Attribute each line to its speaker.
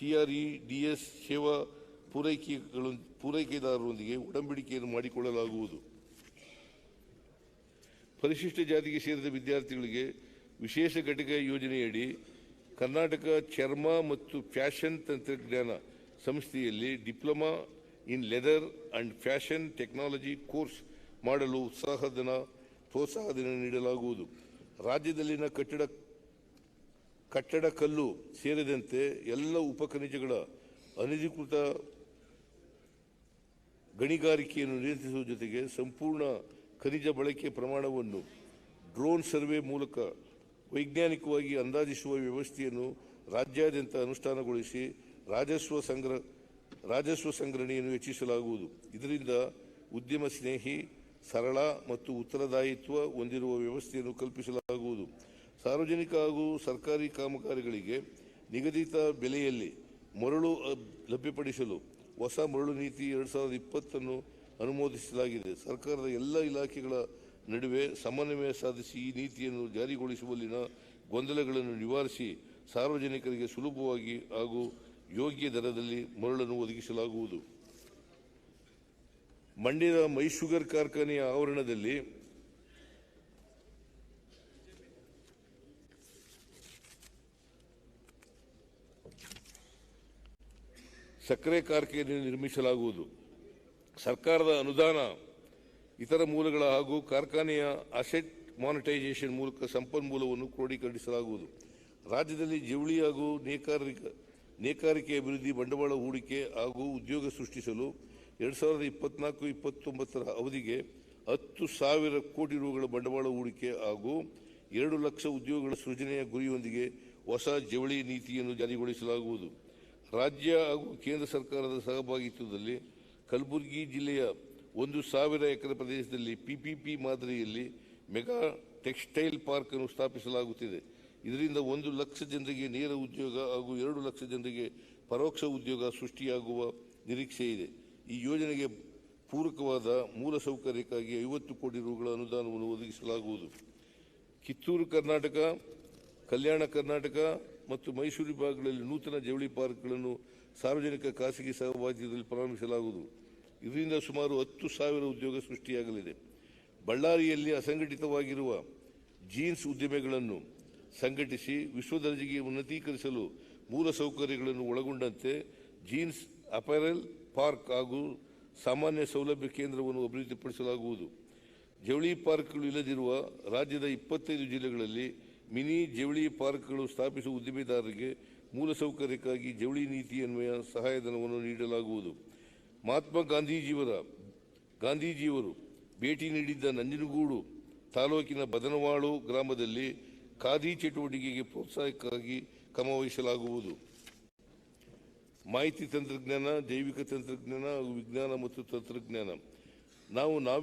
Speaker 1: ಟಿಆರ್ಇ, DS ಸೇವಾ ಪೂರೈಕೆಗಳು, ಪೂರೈಕೆದಾರರೊಂದಿಗೆ ಒಡಂಬಡಿಕೆಯನ್ನು ಮಾಡಿಕೊಳ್ಳಲಾಗುವುದು. ಪರಿಶಿಷ್ಟ ಜಾತಿಗೆ ಸೇರಿದ ವಿದ್ಯಾರ್ಥಿಗಳಿಗೆ ವಿಶೇಷ ಘಟಕ ಯೋಜನೆಯಡಿ ಕರ್ನಾಟಕ ಚರ್ಮ ಮತ್ತು ಫ್ಯಾಷನ್ ತಂತ್ರಜ್ಞಾನ ಸಂಸ್ಥೆಯಲ್ಲಿ diploma in leather and fashion technology course ಮಾಡಲು ಉತ್ಸಾಹಧನ ಪ್ರೋತ್ಸಾಹಧನ ನೀಡಲಾಗುವುದು. ರಾಜ್ಯದಲ್ಲಿನ ಕಟ್ಟಡ ಕಟ್ಟಡ ಕಲ್ಲು ಸೇರಿದಂತೆ ಎಲ್ಲ ಉಪಖನಿಜಗಳ ಅನಧಿಕೃತ ಗಣಿಗಾರಿಕೆಯನ್ನು ನಿಯಂತ್ರಿಸುವ ಜೊತೆಗೆ ಸಂಪೂರ್ಣ ಖನಿಜ ಬಳಕೆ ಪ್ರಮಾಣವನ್ನು ಡ್ರೋನ್ ಸರ್ವೆ ಮೂಲಕ ವೈಜ್ಞಾನಿಕವಾಗಿ ಅಂದಾಜಿಸುವ ವ್ಯವಸ್ಥೆಯನ್ನು ರಾಜ್ಯಾದ್ಯಂತ ಅನುಷ್ಠಾನಗೊಳಿಸಿ ರಾಜಸ್ವ ಸಂಗ್ರಹ ರಾಜಸ್ವ ಸಂಗ್ರಹಣೆಯನ್ನು ಹೆಚ್ಚಿಸಲಾಗುವುದು. ಇದರಿಂದ ಉದ್ಯಮ ಸ್ನೇಹಿ, ಸರಳ ಮತ್ತು ಉತ್ತರದಾಯಿತ್ವ ಹೊಂದಿರುವ ವ್ಯವಸ್ಥೆಯನ್ನು ಕಲ್ಪಿಸಲಾಗುವುದು. ಸಾರ್ವಜನಿಕ ಹಾಗೂ ಸರ್ಕಾರಿ ಕಾಮಗಾರಿಗಳಿಗೆ ನಿಗದಿತ ಬೆಲೆಯಲ್ಲಿ ಮರಳು ಲಭ್ಯಪಡಿಸಲು ಹೊಸ ಮರಳು ನೀತಿ ಎರಡು ಸಾವಿರದ ಇಪ್ಪತ್ತನ್ನು ಅನುಮೋದಿಸಲಾಗಿದೆ. ಸರ್ಕಾರದ ಎಲ್ಲ ಇಲಾಖೆಗಳ ನಡುವೆ ಸಮನ್ವಯ ಸಾಧಿಸಿ ಈ ನೀತಿಯನ್ನು ಜಾರಿಗೊಳಿಸುವಲ್ಲಿನ ಗೊಂದಲಗಳನ್ನು ನಿವಾರಿಸಿ ಸಾರ್ವಜನಿಕರಿಗೆ ಸುಲಭವಾಗಿ ಹಾಗೂ ಯೋಗ್ಯ ದರದಲ್ಲಿ ಮರಳನ್ನು ಒದಗಿಸಲಾಗುವುದು. ಮಂಡ್ಯದ ಮೈಶುಗರ್ ಕಾರ್ಖಾನೆಯ ಆವರಣದಲ್ಲಿ ಸಕ್ಕರೆ ಕಾರ್ಖಾನೆಯನ್ನು ನಿರ್ಮಿಸಲಾಗುವುದು. ಸರ್ಕಾರದ ಅನುದಾನ, ಇತರ ಮೂಲಗಳ ಹಾಗೂ ಕಾರ್ಖಾನೆಯ ಅಸೆಟ್ ಮಾನಿಟೈಸೇಷನ್ ಮೂಲಕ ಸಂಪನ್ಮೂಲವನ್ನು ಕ್ರೋಢೀಕರಿಸಲಾಗುವುದು ರಾಜ್ಯದಲ್ಲಿ ಜವಳಿ ಹಾಗೂ ನೇಕಾರಿಕ, ನೇಕಾರಿಕೆ ಅಭಿವೃದ್ಧಿ ಬಂಡವಾಳ ಹೂಡಿಕೆ ಹಾಗೂ ಉದ್ಯೋಗ ಸೃಷ್ಟಿಸಲು ಎರಡು ಸಾವಿರದ ಇಪ್ಪತ್ನಾಲ್ಕು, ಇಪ್ಪತ್ತೊಂಬತ್ತರ ಅವಧಿಗೆ ಹತ್ತು ಸಾವಿರ ಕೋಟಿ ರೂಗಳ ಬಂಡವಾಳ ಹೂಡಿಕೆ ಹಾಗೂ ಎರಡು ಲಕ್ಷ ಉದ್ಯೋಗಗಳ ಸೃಜನೆಯ ಗುರಿಯೊಂದಿಗೆ ಹೊಸ ಜವಳಿ ನೀತಿಯನ್ನು ಜಾರಿಗೊಳಿಸಲಾಗುವುದು. ರಾಜ್ಯ ಹಾಗೂ ಕೇಂದ್ರ ಸರ್ಕಾರದ ಸಹಭಾಗಿತ್ವದಲ್ಲಿ ಕಲಬುರಗಿ ಜಿಲ್ಲೆಯ ಒಂದು ಸಾವಿರ ಎಕರೆ ಪ್ರದೇಶದಲ್ಲಿ ಪಿಪಿಪಿ ಮಾದರಿಯಲ್ಲಿ ಮೆಗಾ ಟೆಕ್ಸ್ಟೈಲ್ ಪಾರ್ಕ್ ಅನ್ನು ಸ್ಥಾಪಿಸಲಾಗುತ್ತಿದೆ. ಇದರಿಂದ ಒಂದು ಲಕ್ಷ ಜನರಿಗೆ ನೇರ ಉದ್ಯೋಗ ಹಾಗೂ ಎರಡು ಲಕ್ಷ ಜನರಿಗೆ ಪರೋಕ್ಷ ಉದ್ಯೋಗ ಸೃಷ್ಟಿಯಾಗುವ ನಿರೀಕ್ಷೆ ಇದೆ. ಈ ಯೋಜನೆಗೆ ಪೂರಕವಾದ ಮೂಲಸೌಕರ್ಯಕ್ಕಾಗಿ ಐವತ್ತು ಕೋಟಿ ರೂಗಳ ಅನುದಾನವನ್ನು ಒದಗಿಸಲಾಗುವುದು. ಕಿತ್ತೂರು, ಕರ್ನಾಟಕ ಕಲ್ಯಾಣ ಕರ್ನಾಟಕ ಮತ್ತು ಮೈಸೂರು ವಿಭಾಗಗಳಲ್ಲಿ ನೂತನ ಜವಳಿ ಪಾರ್ಕ್ಗಳನ್ನು ಸಾರ್ವಜನಿಕ ಖಾಸಗಿ ಸಹಭಾಗಿತ್ವದಲ್ಲಿ ಪ್ರಾರಂಭಿಸಲಾಗುವುದು. ಇದರಿಂದ ಸುಮಾರು ಹತ್ತು ಸಾವಿರ ಉದ್ಯೋಗ ಸೃಷ್ಟಿಯಾಗಲಿದೆ. ಬಳ್ಳಾರಿಯಲ್ಲಿ ಅಸಂಘಟಿತವಾಗಿರುವ ಜೀನ್ಸ್ ಉದ್ಯಮಗಳನ್ನು ಸಂಘಟಿಸಿ ವಿಶ್ವದರ್ಜೆಗೆ ಉನ್ನತೀಕರಿಸಲು ಮೂಲಸೌಕರ್ಯಗಳನ್ನು ಒಳಗೊಂಡಂತೆ ಜೀನ್ಸ್ ಅಪೆರಲ್ ಪಾರ್ಕ್ ಹಾಗೂ ಸಾಮಾನ್ಯ ಸೌಲಭ್ಯ ಕೇಂದ್ರವನ್ನು ಅಭಿವೃದ್ಧಿಪಡಿಸಲಾಗುವುದು. ಜವಳಿ ಪಾರ್ಕ್ಗಳು ಇಲ್ಲದಿರುವ ರಾಜ್ಯದ ಇಪ್ಪತ್ತೈದು ಜಿಲ್ಲೆಗಳಲ್ಲಿ ಮಿನಿ ಜವಳಿ ಪಾರ್ಕ್ಗಳು ಸ್ಥಾಪಿಸುವ ಉದ್ದಿಮೆದಾರರಿಗೆ ಮೂಲಸೌಕರ್ಯಕ್ಕಾಗಿ ಜವಳಿ ನೀತಿ ಅನ್ವಯ ಸಹಾಯಧನವನ್ನು ನೀಡಲಾಗುವುದು. ಮಹಾತ್ಮ ಗಾಂಧೀಜಿಯವರ, ಗಾಂಧೀಜಿಯವರು ಭೇಟಿ ನೀಡಿದ್ದ ನಂಜನಗೂಡು ತಾಲೂಕಿನ ಬದನವಾಳು ಗ್ರಾಮದಲ್ಲಿ ಖಾದಿ ಚಟುವಟಿಕೆಗೆ ಪ್ರೋತ್ಸಾಹಕ್ಕಾಗಿ ಕ್ರಮವಹಿಸಲಾಗುವುದು. ಮಾಹಿತಿ ತಂತ್ರಜ್ಞಾನ, ಜೈವಿಕ ತಂತ್ರಜ್ಞಾನ ಹಾಗೂ ವಿಜ್ಞಾನ ಮತ್ತು ತಂತ್ರಜ್ಞಾನ. ನಾವು ನಾವೇ